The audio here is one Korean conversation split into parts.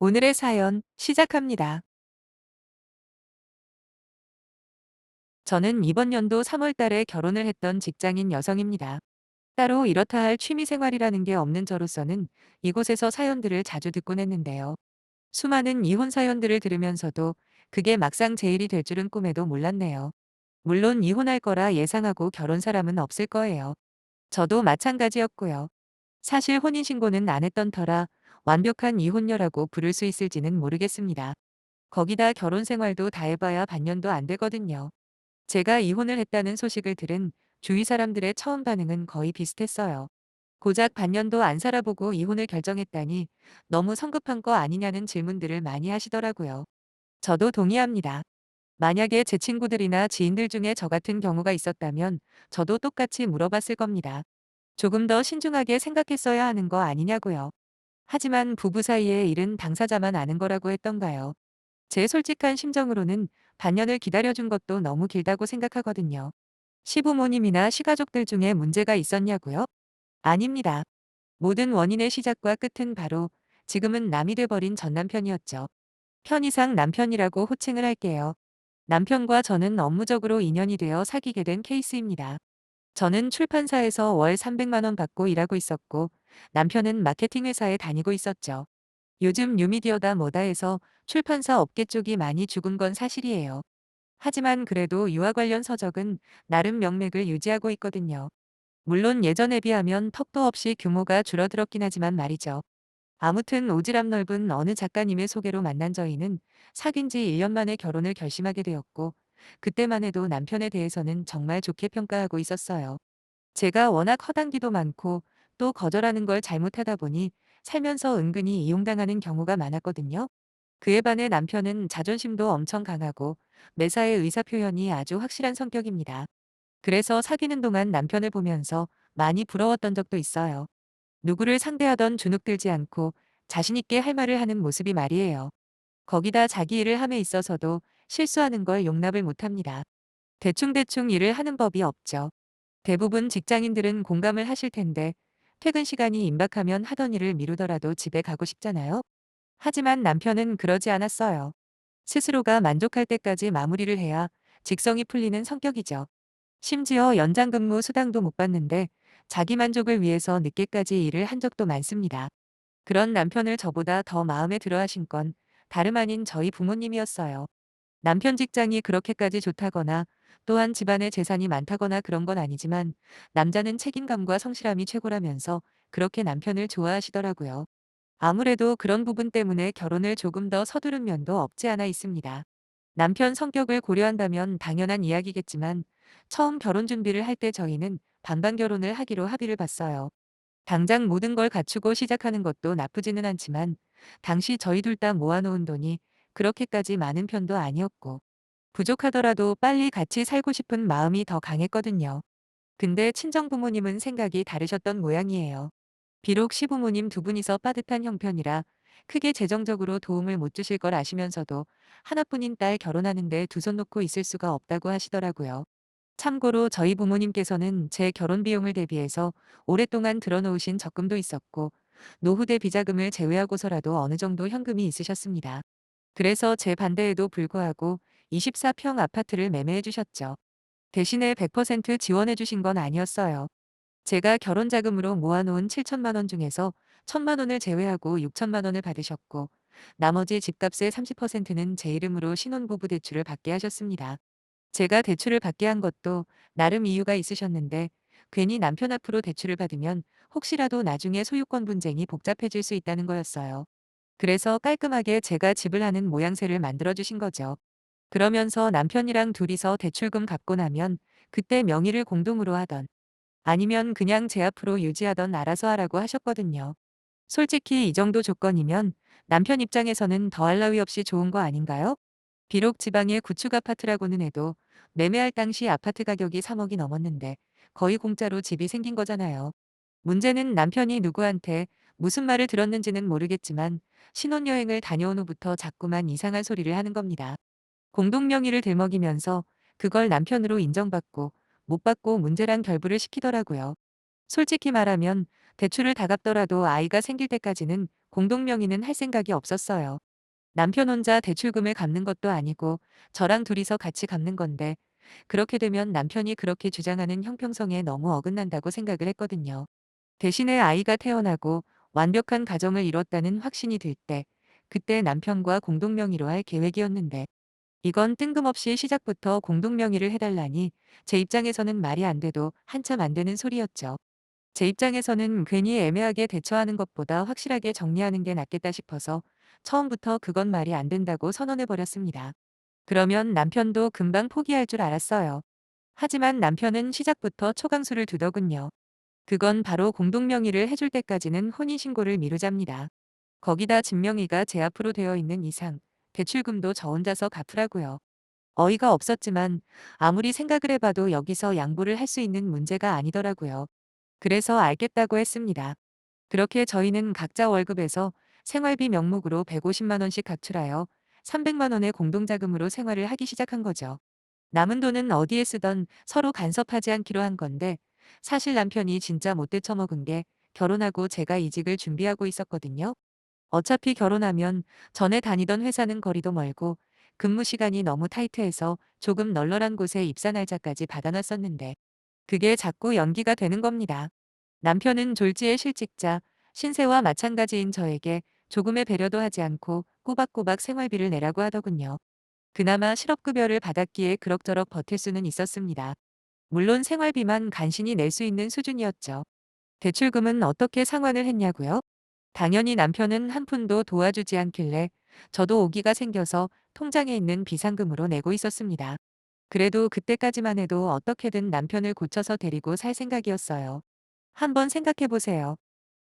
오늘의 사연 시작합니다. 저는 이번 연도 3월 달에 결혼을 했던 직장인 여성입니다. 따로 이렇다 할 취미 생활이라는 게 없는 저로서는 이곳에서 사연들을 자주 듣곤 했는데요. 수많은 이혼 사연들을 들으면서도 그게 막상 제 일이 될 줄은 꿈에도 몰랐네요. 물론 이혼할 거라 예상하고 결혼 사람은 없을 거예요. 저도 마찬가지였고요. 사실 혼인신고는 안 했던 터라 완벽한 이혼녀라고 부를 수 있을지는 모르겠습니다. 거기다 결혼 생활도 다 해봐야 반년도 안 되거든요. 제가 이혼을 했다는 소식을 들은 주위 사람들의 처음 반응은 거의 비슷했어요. 고작 반년도 안 살아보고 이혼을 결정했다니 너무 성급한 거 아니냐는 질문들을 많이 하시더라고요. 저도 동의합니다. 만약에 제 친구들이나 지인들 중에 저 같은 경우가 있었다면 저도 똑같이 물어봤을 겁니다. 조금 더 신중하게 생각했어야 하는 거 아니냐고요. 하지만 부부 사이의 일은 당사자만 아는 거라고 했던가요. 제 솔직한 심정으로는 반년을 기다려준 것도 너무 길다고 생각하거든요. 시부모님이나 시가족들 중에 문제가 있었냐고요? 아닙니다. 모든 원인의 시작과 끝은 바로 지금은 남이 돼버린 전 남편이었죠. 편의상 남편이라고 호칭을 할게요. 남편과 저는 업무적으로 인연이 되어 사귀게 된 케이스입니다. 저는 출판사에서 월 300만 원 받고 일하고 있었고 남편은 마케팅 회사에 다니고 있었죠. 요즘 뉴미디어다 뭐다 해서 출판사 업계 쪽이 많이 죽은 건 사실이에요. 하지만 그래도 유아 관련 서적은 나름 명맥을 유지하고 있거든요. 물론 예전에 비하면 턱도 없이 규모가 줄어들었긴 하지만 말이죠. 아무튼 오지랖 넓은 어느 작가님의 소개로 만난 저희는 사귄 지 1년 만에 결혼을 결심하게 되었고 그때만 해도 남편에 대해서는 정말 좋게 평가하고 있었어요. 제가 워낙 허당기도 많고 또 거절하는 걸 잘못하다 보니 살면서 은근히 이용당하는 경우가 많았거든요. 그에 반해 남편은 자존심도 엄청 강하고 매사에 의사표현이 아주 확실한 성격입니다. 그래서 사귀는 동안 남편을 보면서 많이 부러웠던 적도 있어요. 누구를 상대하던 주눅들지 않고 자신있게 할 말을 하는 모습이 말이에요. 거기다 자기 일을 함에 있어서도 실수하는 걸 용납을 못합니다. 대충대충 일을 하는 법이 없죠. 대부분 직장인들은 공감을 하실 텐데 퇴근 시간이 임박하면 하던 일을 미루더라도 집에 가고 싶잖아요. 하지만 남편은 그러지 않았어요. 스스로가 만족할 때까지 마무리를 해야 직성이 풀리는 성격이죠. 심지어 연장 근무 수당도 못 받는데 자기 만족을 위해서 늦게까지 일을 한 적도 많습니다. 그런 남편을 저보다 더 마음에 들어 하신 건 다름 아닌 저희 부모님이었어요. 남편 직장이 그렇게까지 좋다거나 또한 집안에 재산이 많다거나 그런 건 아니지만 남자는 책임감과 성실함이 최고라면서 그렇게 남편을 좋아하시더라고요. 아무래도 그런 부분 때문에 결혼을 조금 더 서두른 면도 없지 않아 있습니다. 남편 성격을 고려한다면 당연한 이야기겠지만 처음 결혼 준비를 할 때 저희는 반반 결혼을 하기로 합의를 봤어요. 당장 모든 걸 갖추고 시작하는 것도 나쁘지는 않지만 당시 저희 둘 다 모아놓은 돈이 그렇게까지 많은 편도 아니었고 부족하더라도 빨리 같이 살고 싶은 마음이 더 강했거든요. 근데 친정 부모님은 생각이 다르셨던 모양이에요. 비록 시부모님 두 분이서 빠듯한 형편이라 크게 재정적으로 도움을 못 주실 걸 아시면서도 하나뿐인 딸 결혼하는데 두 손 놓고 있을 수가 없다고 하시더라고요. 참고로 저희 부모님께서는 제 결혼 비용을 대비해서 오랫동안 들어놓으신 적금도 있었고 노후 대 비자금을 제외하고서라도 어느 정도 현금이 있으셨습니다. 그래서 제 반대에도 불구하고 24평 아파트를 매매해 주셨죠. 대신에 100% 지원해 주신 건 아니었어요. 제가 결혼 자금으로 모아놓은 7천만 원 중에서 1천만 원을 제외하고 6천만 원을 받으셨고 나머지 집값의 30%는 제 이름으로 신혼부부 대출을 받게 하셨습니다. 제가 대출을 받게 한 것도 나름 이유가 있으셨는데 괜히 남편 앞으로 대출을 받으면 혹시라도 나중에 소유권 분쟁이 복잡해질 수 있다는 거였어요. 그래서 깔끔하게 제가 집을 하는 모양새를 만들어 주신 거죠. 그러면서 남편이랑 둘이서 대출금 갚고 나면 그때 명의를 공동으로 하던 아니면 그냥 제 앞으로 유지하던 알아서 하라고 하셨거든요. 솔직히 이 정도 조건이면 남편 입장에서는 더할 나위 없이 좋은 거 아닌가요? 비록 지방의 구축 아파트라고는 해도 매매할 당시 아파트 가격이 3억이 넘었는데 거의 공짜로 집이 생긴 거잖아요. 문제는 남편이 누구한테 무슨 말을 들었는지는 모르겠지만 신혼여행을 다녀온 후부터 자꾸만 이상한 소리를 하는 겁니다. 공동명의를 들먹이면서 그걸 남편으로 인정받고 못 받고 문제란 결부를 시키더라고요. 솔직히 말하면 대출을 다 갚더라도 아이가 생길 때까지는 공동명의는 할 생각이 없었어요. 남편 혼자 대출금을 갚는 것도 아니고 저랑 둘이서 같이 갚는 건데 그렇게 되면 남편이 그렇게 주장하는 형평성에 너무 어긋난다고 생각을 했거든요. 대신에 아이가 태어나고 완벽한 가정을 이뤘다는 확신이 들 때, 그때 남편과 공동명의로 할 계획이었는데, 이건 뜬금없이 시작부터 공동명의를 해달라니 제 입장에서는 말이 안 돼도 한참 안 되는 소리였죠. 제 입장에서는 괜히 애매하게 대처하는 것보다 확실하게 정리하는 게 낫겠다 싶어서 처음부터 그건 말이 안 된다고 선언해 버렸습니다. 그러면 남편도 금방 포기할 줄 알았어요. 하지만 남편은 시작부터 초강수를 두더군요. 그건 바로 공동명의를 해줄 때까지는 혼인신고를 미루잡니다. 거기다 증명이가 제 앞으로 되어 있는 이상 대출금도 저 혼자서 갚으라고요. 어이가 없었지만 아무리 생각을 해봐도 여기서 양보를 할 수 있는 문제가 아니더라고요. 그래서 알겠다고 했습니다. 그렇게 저희는 각자 월급에서 생활비 명목으로 150만 원씩 각출하여 300만 원의 공동자금으로 생활을 하기 시작한 거죠. 남은 돈은 어디에 쓰던 서로 간섭하지 않기로 한 건데 사실 남편이 진짜 못돼 처먹은 게 결혼하고 제가 이직을 준비하고 있었거든요. 어차피 결혼하면 전에 다니던 회사는 거리도 멀고 근무 시간이 너무 타이트해서 조금 널널한 곳에 입사 날짜까지 받아놨었는데 그게 자꾸 연기가 되는 겁니다. 남편은 졸지의 실직자, 신세와 마찬가지인 저에게 조금의 배려도 하지 않고 꼬박꼬박 생활비를 내라고 하더군요. 그나마 실업급여를 받았기에 그럭저럭 버틸 수는 있었습니다. 물론 생활비만 간신히 낼 수 있는 수준이었죠. 대출금은 어떻게 상환을 했냐고요? 당연히 남편은 한 푼도 도와주지 않길래 저도 오기가 생겨서 통장에 있는 비상금으로 내고 있었습니다. 그래도 그때까지만 해도 어떻게든 남편을 고쳐서 데리고 살 생각이었어요. 한번 생각해 보세요.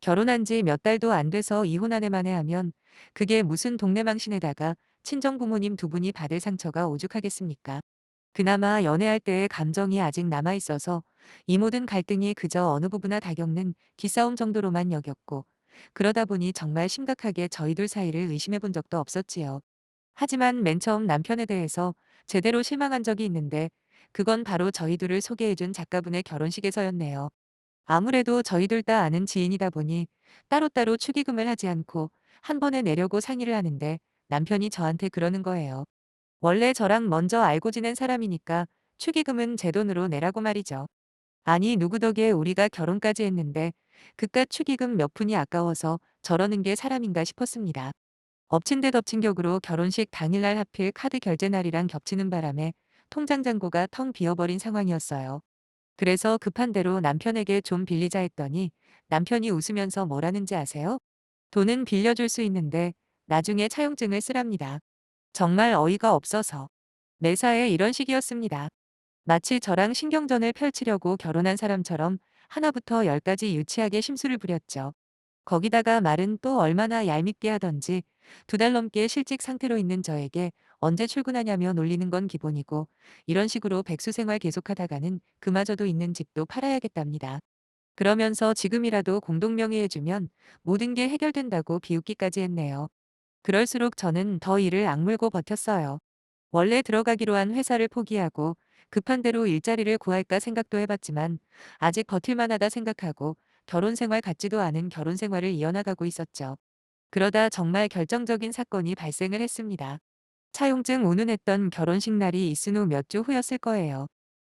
결혼한 지 몇 달도 안 돼서 이혼 아내만에 하면 그게 무슨 동네 망신에다가 친정 부모님 두 분이 받을 상처가 오죽하겠습니까? 그나마 연애할 때의 감정이 아직 남아 있어서 이 모든 갈등이 그저 어느 부부나 다 겪는 기싸움 정도로만 여겼고 그러다 보니 정말 심각하게 저희 둘 사이를 의심해 본 적도 없었지요. 하지만 맨 처음 남편에 대해서 제대로 실망한 적이 있는데 그건 바로 저희 둘을 소개해준 작가분의 결혼식에서였네요. 아무래도 저희 둘 다 아는 지인이다 보니 따로따로 축의금을 하지 않고 한 번에 내려고 상의를 하는데 남편이 저한테 그러는 거예요. 원래 저랑 먼저 알고 지낸 사람이니까 축의금은 제 돈으로 내라고 말이죠. 아니 누구 덕에 우리가 결혼까지 했는데 그깟 축의금 몇 푼이 아까워서 저러는 게 사람인가 싶었습니다. 엎친 데 덮친 격으로 결혼식 당일날 하필 카드 결제 날이랑 겹치는 바람에 통장 잔고가 텅 비어버린 상황이었어요. 그래서 급한 대로 남편에게 좀 빌리자 했더니 남편이 웃으면서 뭐라는지 아세요? 돈은 빌려줄 수 있는데 나중에 차용증을 쓰랍니다. 정말 어이가 없어서. 매사에 이런 식이었습니다. 마치 저랑 신경전을 펼치려고 결혼한 사람처럼 하나부터 열까지 유치하게 심술을 부렸죠. 거기다가 말은 또 얼마나 얄밉게 하던지 두 달 넘게 실직 상태로 있는 저에게 언제 출근하냐며 놀리는 건 기본이고 이런 식으로 백수 생활 계속하다가는 그마저도 있는 집도 팔아야겠답니다. 그러면서 지금이라도 공동명의해주면 모든 게 해결된다고 비웃기까지 했네요. 그럴수록 저는 더 일을 악물고 버텼어요. 원래 들어가기로 한 회사를 포기하고 급한 대로 일자리를 구할까 생각도 해봤지만 아직 버틸만하다 생각하고 결혼 생활 같지도 않은 결혼 생활을 이어나가고 있었죠. 그러다 정말 결정적인 사건이 발생을 했습니다. 차용증 운운했던 결혼식 날이 있은 후 몇 주 후였을 거예요.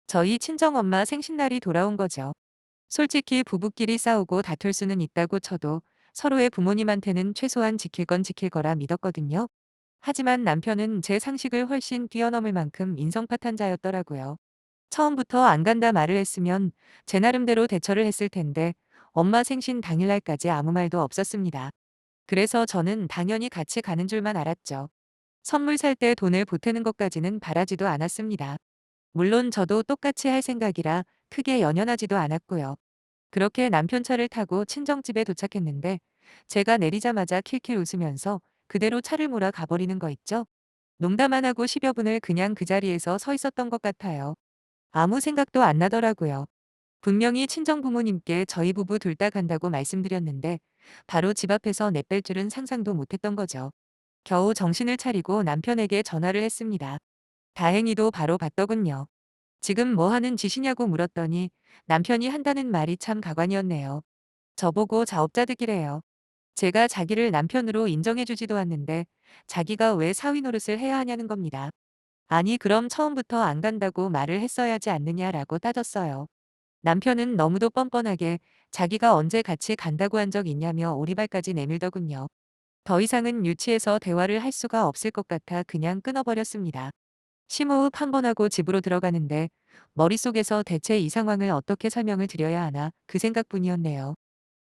저희 친정엄마 생신날이 돌아온 거죠. 솔직히 부부끼리 싸우고 다툴 수는 있다고 쳐도 서로의 부모님한테는 최소한 지킬 건 지킬 거라 믿었거든요. 하지만 남편은 제 상식을 훨씬 뛰어넘을 만큼 인성파탄자였더라고요. 처음부터 안 간다 말을 했으면 제 나름대로 대처를 했을 텐데 엄마 생신 당일날까지 아무 말도 없었습니다. 그래서 저는 당연히 같이 가는 줄만 알았죠. 선물 살 때 돈을 보태는 것까지는 바라지도 않았습니다. 물론 저도 똑같이 할 생각이라 크게 연연하지도 않았고요. 그렇게 남편 차를 타고 친정집에 도착했는데 제가 내리자마자 킬킬 웃으면서 그대로 차를 몰아 가버리는 거 있죠? 농담 안 하고 10여 분을 그냥 그 자리에서 서 있었던 것 같아요. 아무 생각도 안 나더라고요. 분명히 친정 부모님께 저희 부부 둘 다 간다고 말씀드렸는데 바로 집 앞에서 내뺄 줄은 상상도 못했던 거죠. 겨우 정신을 차리고 남편에게 전화를 했습니다. 다행히도 바로 받더군요. 지금 뭐 하는 짓이냐고 물었더니 남편이 한다는 말이 참 가관이었네요. 저보고 자업자득이래요. 제가 자기를 남편으로 인정해주지도 않는데 자기가 왜 사위 노릇을 해야 하냐는 겁니다. 아니 그럼 처음부터 안 간다고 말을 했어야지 않느냐라고 따졌어요. 남편은 너무도 뻔뻔하게 자기가 언제 같이 간다고 한 적 있냐며 오리발까지 내밀더군요. 더 이상은 유치해서 대화를 할 수가 없을 것 같아 그냥 끊어버렸습니다. 심호흡 한 번 하고 집으로 들어가는데 머릿속에서 대체 이 상황을 어떻게 설명을 드려야 하나 그 생각뿐이었네요.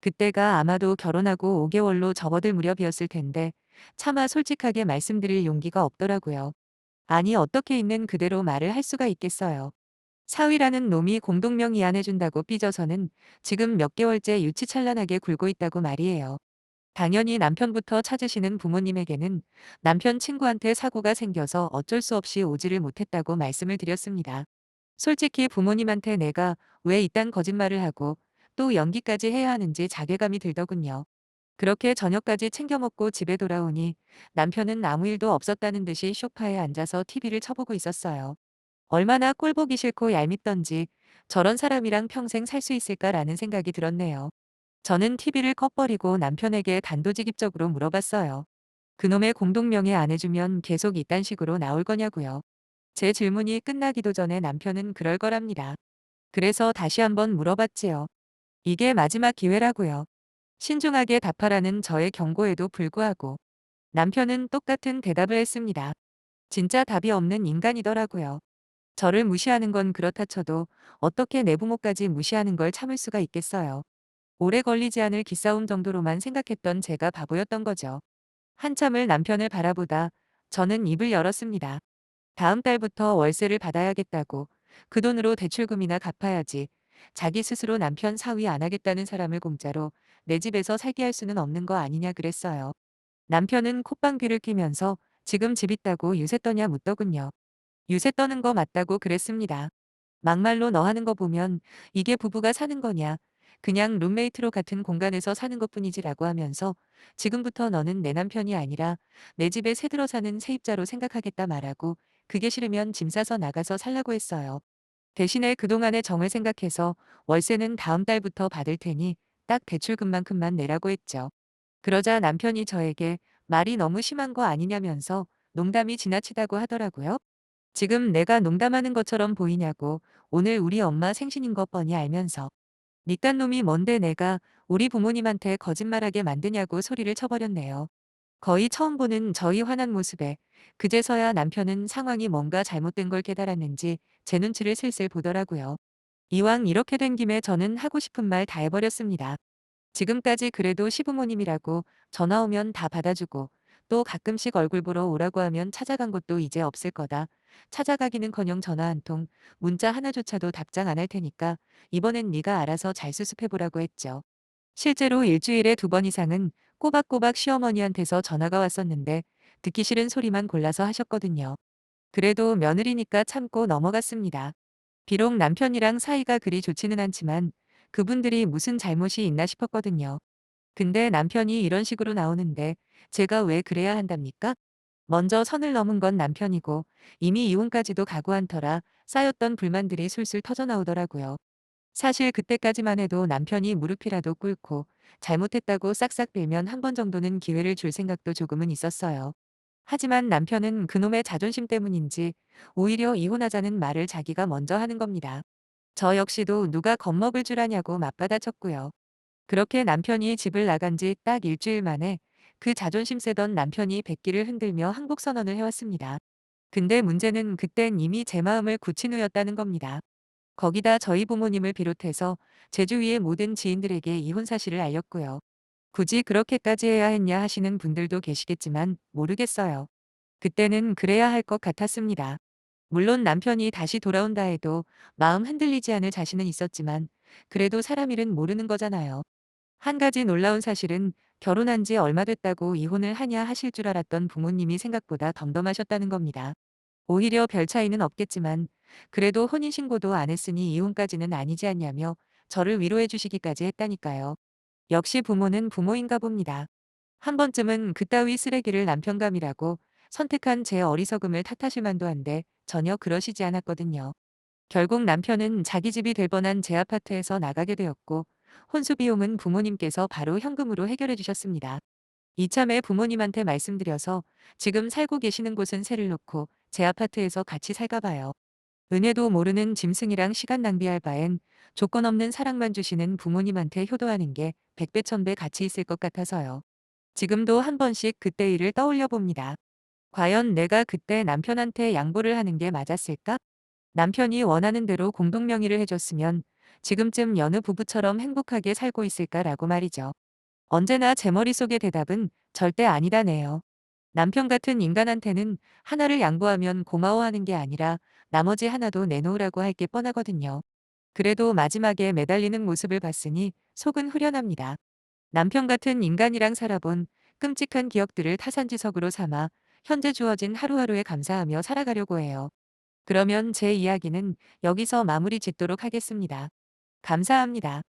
그때가 아마도 결혼하고 5개월로 접어들 무렵이었을 텐데 차마 솔직하게 말씀드릴 용기가 없더라고요. 아니 어떻게 있는 그대로 말을 할 수가 있겠어요. 사위라는 놈이 공동명 이안해준다고 삐져서는 지금 몇 개월째 유치찬란하게 굴고 있다고 말이에요. 당연히 남편부터 찾으시는 부모님에게는 남편 친구한테 사고가 생겨서 어쩔 수 없이 오지를 못했다고 말씀을 드렸습니다. 솔직히 부모님한테 내가 왜 이딴 거짓말을 하고 또 연기까지 해야 하는지 자괴감이 들더군요. 그렇게 저녁까지 챙겨 먹고 집에 돌아오니 남편은 아무 일도 없었다는 듯이 소파에 앉아서 TV를 쳐보고 있었어요. 얼마나 꼴보기 싫고 얄밉던지 저런 사람이랑 평생 살 수 있을까라는 생각이 들었네요. 저는 TV를 꺼버리고 남편에게 단도직입적으로 물어봤어요. 그놈의 공동명예 안 해주면 계속 이딴 식으로 나올 거냐고요. 제 질문이 끝나기도 전에 남편은 그럴 거랍니다. 그래서 다시 한번 물어봤지요. 이게 마지막 기회라고요. 신중하게 답하라는 저의 경고에도 불구하고 남편은 똑같은 대답을 했습니다. 진짜 답이 없는 인간이더라고요. 저를 무시하는 건 그렇다 쳐도 어떻게 내 부모까지 무시하는 걸 참을 수가 있겠어요. 오래 걸리지 않을 기싸움 정도로만 생각했던 제가 바보였던 거죠. 한참을 남편을 바라보다 저는 입을 열었습니다. 다음 달부터 월세를 받아야겠다고 그 돈으로 대출금이나 갚아야지 자기 스스로 남편 사위 안 하겠다는 사람을 공짜로 내 집에서 살게 할 수는 없는 거 아니냐 그랬어요. 남편은 콧방귀를 뀌면서 지금 집 있다고 유세 떠냐 묻더군요. 유세 떠는 거 맞다고 그랬습니다. 막말로 너 하는 거 보면 이게 부부가 사는 거냐. 그냥 룸메이트로 같은 공간에서 사는 것 뿐이지라고 하면서 지금부터 너는 내 남편이 아니라 내 집에 새들어 사는 세입자로 생각하겠다 말하고 그게 싫으면 짐 싸서 나가서 살라고 했어요. 대신에 그동안의 정을 생각해서 월세는 다음 달부터 받을 테니 딱 대출금만큼만 내라고 했죠. 그러자 남편이 저에게 말이 너무 심한 거 아니냐면서 농담이 지나치다고 하더라고요. 지금 내가 농담하는 것처럼 보이냐고 오늘 우리 엄마 생신인 것 뻔히 알면서 니딴 놈이 뭔데 내가 우리 부모님한테 거짓말하게 만드냐고 소리를 쳐버렸네요. 거의 처음 보는 저희 화난 모습에 그제서야 남편은 상황이 뭔가 잘못된 걸 깨달았는지 제 눈치를 슬슬 보더라고요. 이왕 이렇게 된 김에 저는 하고 싶은 말 다 해버렸습니다. 지금까지 그래도 시부모님이라고 전화 오면 다 받아주고 또 가끔씩 얼굴 보러 오라고 하면 찾아간 것도 이제 없을 거다. 찾아가기는커녕 전화 한 통, 문자 하나조차도 답장 안 할 테니까 이번엔 네가 알아서 잘 수습해보라고 했죠. 실제로 일주일에 두 번 이상은 꼬박꼬박 시어머니한테서 전화가 왔었는데 듣기 싫은 소리만 골라서 하셨거든요. 그래도 며느리니까 참고 넘어갔습니다. 비록 남편이랑 사이가 그리 좋지는 않지만 그분들이 무슨 잘못이 있나 싶었거든요. 근데 남편이 이런 식으로 나오는데 제가 왜 그래야 한답니까? 먼저 선을 넘은 건 남편이고 이미 이혼까지도 각오한 터라 쌓였던 불만들이 술술 터져나오더라고요. 사실 그때까지만 해도 남편이 무릎이라도 꿇고 잘못했다고 싹싹 빌면 한 번 정도는 기회를 줄 생각도 조금은 있었어요. 하지만 남편은 그놈의 자존심 때문인지 오히려 이혼하자는 말을 자기가 먼저 하는 겁니다. 저 역시도 누가 겁먹을 줄 아냐고 맞받아쳤고요. 그렇게 남편이 집을 나간 지 딱 일주일 만에 그 자존심 세던 남편이 백기를 흔들며 항복 선언을 해왔습니다. 근데 문제는 그땐 이미 제 마음을 굳힌 후였다는 겁니다. 거기다 저희 부모님을 비롯해서 제 주위의 모든 지인들에게 이혼 사실을 알렸고요. 굳이 그렇게까지 해야 했냐 하시는 분들도 계시겠지만 모르겠어요. 그때는 그래야 할 것 같았습니다. 물론 남편이 다시 돌아온다 해도 마음 흔들리지 않을 자신은 있었지만 그래도 사람 일은 모르는 거잖아요. 한 가지 놀라운 사실은 결혼한 지 얼마 됐다고 이혼을 하냐 하실 줄 알았던 부모님이 생각보다 덤덤하셨다는 겁니다. 오히려 별 차이는 없겠지만 그래도 혼인신고도 안 했으니 이혼까지는 아니지 않냐며 저를 위로해 주시기까지 했다니까요. 역시 부모는 부모인가 봅니다. 한 번쯤은 그따위 쓰레기를 남편감이라고 선택한 제 어리석음을 탓하실 만도 한데 전혀 그러시지 않았거든요. 결국 남편은 자기 집이 될 뻔한 제 아파트에서 나가게 되었고 혼수 비용은 부모님께서 바로 현금으로 해결해 주셨습니다. 이참에 부모님한테 말씀드려서 지금 살고 계시는 곳은 세를 놓고 제 아파트에서 같이 살까 봐요. 은혜도 모르는 짐승이랑 시간 낭비할 바엔 조건 없는 사랑만 주시는 부모님한테 효도하는 게 백배 천배 가치 있을 것 같아서요. 지금도 한 번씩 그때 일을 떠올려 봅니다. 과연 내가 그때 남편한테 양보를 하는 게 맞았을까? 남편이 원하는 대로 공동명의를 해줬으면 지금쯤 여느 부부처럼 행복하게 살고 있을까라고 말이죠. 언제나 제 머릿속의 대답은 절대 아니다네요. 남편 같은 인간한테는 하나를 양보하면 고마워하는 게 아니라 나머지 하나도 내놓으라고 할 게 뻔하거든요. 그래도 마지막에 매달리는 모습을 봤으니 속은 후련합니다. 남편 같은 인간이랑 살아본 끔찍한 기억들을 타산지석으로 삼아 현재 주어진 하루하루에 감사하며 살아가려고 해요. 그러면 제 이야기는 여기서 마무리 짓도록 하겠습니다. 감사합니다.